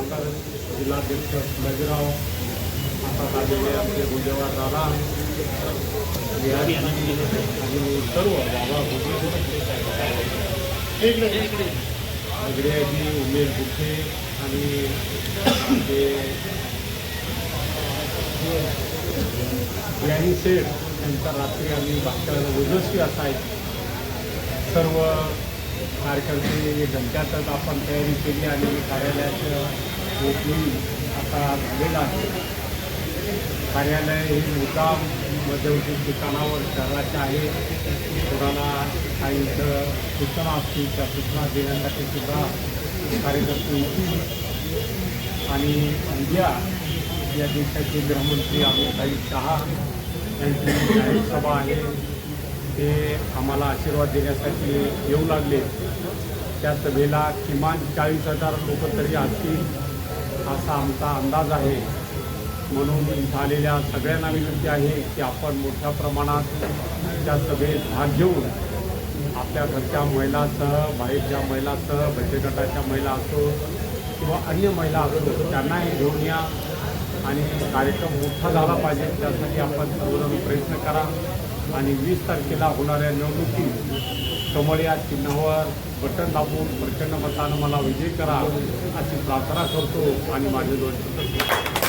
बांगर जिल्हाध्यक्ष लजराव आता आलेले आमचे गुंडेवार दादा बिहारी आणि सर्व बाबा अग्रेजी उमेश गुप्ते आणि आमचे बिहारी सेठ यांचा रात्री आम्ही भाषण ओजस्वी असा आहे. सर्व कार्यकर्ते घंट्यातच आपण तयारी केली आणि कार्यालयाचं ओपनिंग आता झालेला आहे. कार्यालय हे मुद्दाम मध्यवर्ती ठिकाणावर शहराचे आहे. कोणाला काही इथं सूचना असतील त्या सूचना देण्यासाठी सुद्धा कार्यकर्ते येतील. आणि उद्या या देशाचे गृहमंत्री अमितभाई शहा यांची जाहीर सभा आहे. ते आम्हाला आशीर्वाद देण्यासाठी येऊ लागले. त्या सभेला किमान चाळीस हजार लोक तरी असतील. असा आमचा अंदाज आहे. म्हणून झालेल्या सगळ्यांना विनंती आहे की आपण मोठ्या प्रमाणात त्या सभेत भाग घेऊन आपल्या घरच्या महिलासह बाहेरच्या महिलासह बचत गटाच्या महिला असो किंवा अन्य महिला असो त्यांनाही घेऊन या आणि कार्यक्रम मोठा झाला पाहिजे. त्यासाठी आपण सर्वजण प्रयत्न करा. आणि वीस तारखेला होणाऱ्या निवडणुकीत कमळ या चिन्हावर बटन दाबून प्रचंड मतानं मला विजय करा अशी प्रार्थना करतो आणि माझे दोन